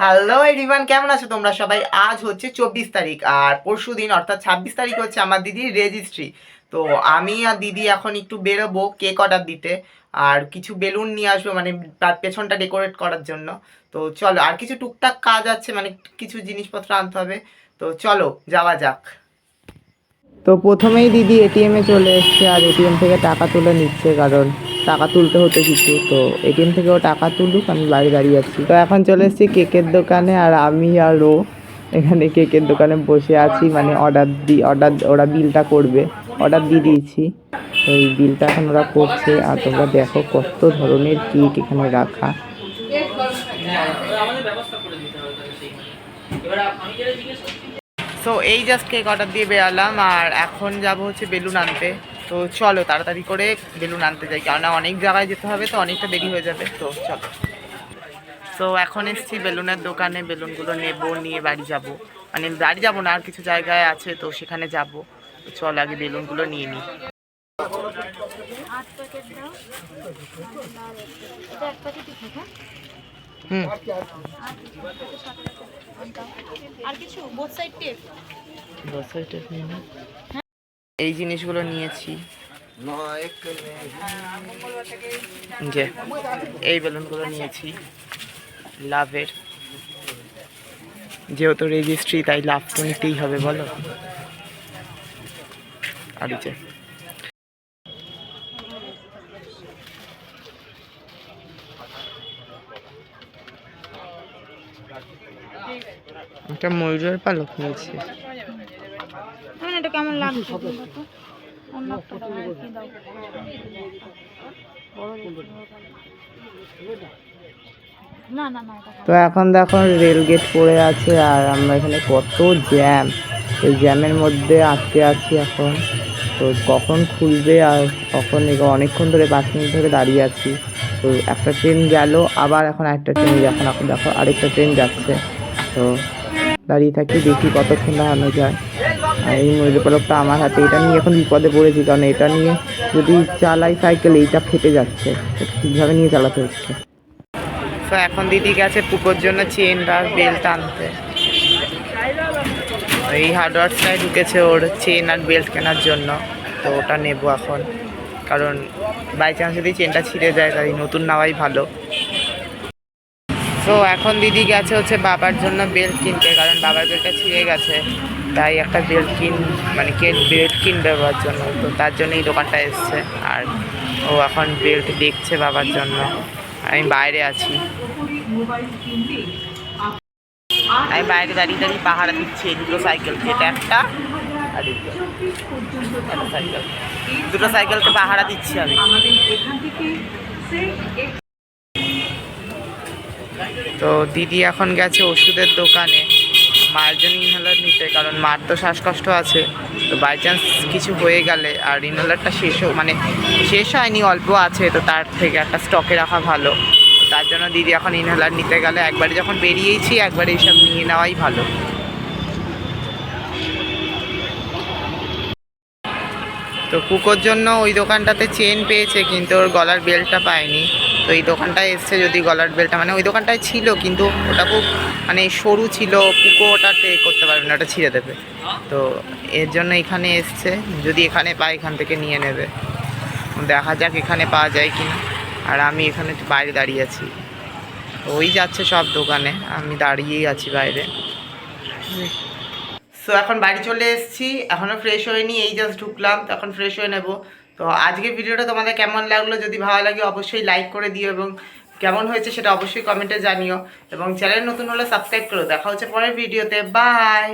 Hello everyone কেমন আছো তোমরা? সবাই আজ হচ্ছে চব্বিশ তারিখ, আর পরশু দিন, অর্থাৎ ছাব্বিশ তারিখ হচ্ছে আমার দিদির রেজিস্ট্রি তো আমি আর দিদি এখন একটু বেরোবো কেক অর্ডার দিতে, আর কিছু বেলুন নিয়ে আসব মানে তার পেছনটা ডেকোরেট করার জন্য। তো চলো, আর কিছু টুকটাক কাজ আছে মানে কিছু জিনিসপত্র আনতে হবে। তো চলো, যাওয়া যাক। তো প্রথমেই দিদি এটিএমে চলে এসছে আর এটিএম থেকে টাকা তুলে নিচ্ছে, কারণ টাকা তুলতে হতো কিছু, তো এটিএম থেকেও টাকা তুলুক, আমি বাড়ি দাঁড়িয়ে আছি। তো এখন চলে এসেছি কেকের দোকানে আর আমি আর ও এখানে কেকের দোকানে বসে আছি মানে অর্ডার দি অর্ডার ওরা বিলটা করবে অর্ডার দিয়ে দিয়েছি। এই বিলটা এখন ওরা করছে, আর তোমরা দেখো কত ধরনের কেক এখানে রাখা। সো এই জাস্ট কেক অর্ডার দিয়ে বেরালাম আর এখন যাব হচ্ছে বেলুন আনতে। তো চলো তাড়াতাড়ি করে বেলুন আনতে যাই, কেননা অনেক জায়গায় যেতে হবে তো অনেকটা দেরি হয়ে যাবে। তো চলো। সো এখন এসছি বেলুনের দোকানে, বেলুনগুলো নেব, নিয়ে বাড়ি যাব। মানে বাড়ি যাব না, আর কিছু জায়গায় আছে তো সেখানে যাব। তো চল আগে বেলুনগুলো নিয়ে নিই হুম। আর কিছু? Both side tape? এই জিনিসগুলো নিয়েছি। যে এই বেলুনগুলো নিয়েছি। লাভের যেহেতু রেজিস্ট্রি তাই লাভ তো নিতেই হবে বলো। আর এই যে। একটা ময়ূরের পালক নিয়েছি। এটা কেমন লাগছে? তো এখন দেখো রেল গেট পড়ে আছে আর আমরা এখানে কত জ্যাম এই জ্যামের মধ্যে আটকে আছি এখন। তো কখন খুলবে আর কখন এগো- অনেকক্ষণ ধরে পাঁচ মিনিট ধরে দাঁড়িয়ে আছি। তো একটা ট্রেন গেল আবার এখন একটা ট্রেন এখন এখন দেখো আরেকটা ট্রেন যাচ্ছে। তো দাঁড়িয়ে থাকি, দেখি কতক্ষণ দাঁড়ানো যায়। আর এই ময়ূর পলকটা আমার হাতে, এটা নিয়ে এখন বিপদে পড়েছি, কারণ এটা নিয়ে যদি চালাই সাইকেল, এইটা ফেটে যাচ্ছে। ঠিকভাবে নিয়ে চালাতে হচ্ছে। তো এখন দিদি গেছে পুকুর জন্য চেন আর বেল্ট আনতে। এই হার্ডওয়ার্সটায় ঢুকেছে ওর চেন আর বেল্ট কেনার জন্য। তো ওটা নেব এখন। কারণ বাই চান্স যদি চেনটা ছিঁড়ে যায়, তাই নতুন নেওয়াই ভালো। তো এখন দিদি গেছে হচ্ছে বাবার জন্য বেল্ট কিনতে, কারণ বাবার বেল্টটা ছিঁড়ে গেছে। তাই একটা বেল্ট কিন মানে কে, বেল্ট কিনবে বাবার জন্য। তো তার জন্য এই দোকানটা এসছে। আর ও এখন বেল্ট দেখছে বাবার জন্য। আমি বাইরে আছি। আমি বাইরে দাঁড়িয়ে দাঁড়িয়ে পাহারা দিচ্ছি। এই দুটো সাইকেলকে এটা একটা সাইকেল। দুটো সাইকেলকে পাহারা দিচ্ছি আমি। তো দিদি এখন গেছে ওষুধের দোকানে। মায়ের জন্য ইনহেলার নিতে, কারণ মার তো শ্বাসকষ্ট আছে। তো বাই চান্স কিছু হয়ে গেলে, আর ইনহেলারটা শেষও মানে শেষ হয়নি, অল্প আছে, তো তার থেকে একটা স্টকে রাখা ভালো। তার জন্য দিদি এখন ইনহেলার নিতে গেলে, একবারে যখন বেরিয়েছি, একবারে এইসব নিয়ে নেওয়াই ভালো। তো কুকোর জন্য ওই দোকানটাতে চেন পেয়েছে, কিন্তু ওর গলার বেল্টটা পায়নি। তো এই দোকানটায় এসছে যদি গলার বেল্টটা মানে ওই দোকানটায় ছিল, কিন্তু ওটা খুব মানে সরু ছিল পুকো ওটা করতে পারবে না, ওটা ছিঁড়ে দেবে। তো এর জন্য এখানে এসছে, যদি এখানে পায়, এখান থেকে নিয়ে নেবে। দেখা যাক এখানে পাওয়া যায় কি না আর আমি এখানে একটু বাইরে দাঁড়িয়ে আছি। তো ওই যাচ্ছে সব দোকানে, আমি দাঁড়িয়েই আছি বাইরে। সো এখন বাড়ি চলে এসেছি এখনও ফ্রেশ হয়নি, এই জাস্ট ঢুকলাম, তো এখন ফ্রেশ হয়ে নেব। তো আজকের ভিডিওটা তোমাদের কেমন লাগল? যদি ভালো লাগে অবশ্যই লাইক করে দিও এবং কেমন হয়েছে সেটা অবশ্যই কমেন্টে জানিও এবং চ্যানেল নতুন হলে সাবস্ক্রাইব করো। দেখা হচ্ছে পরের ভিডিওতে। বাই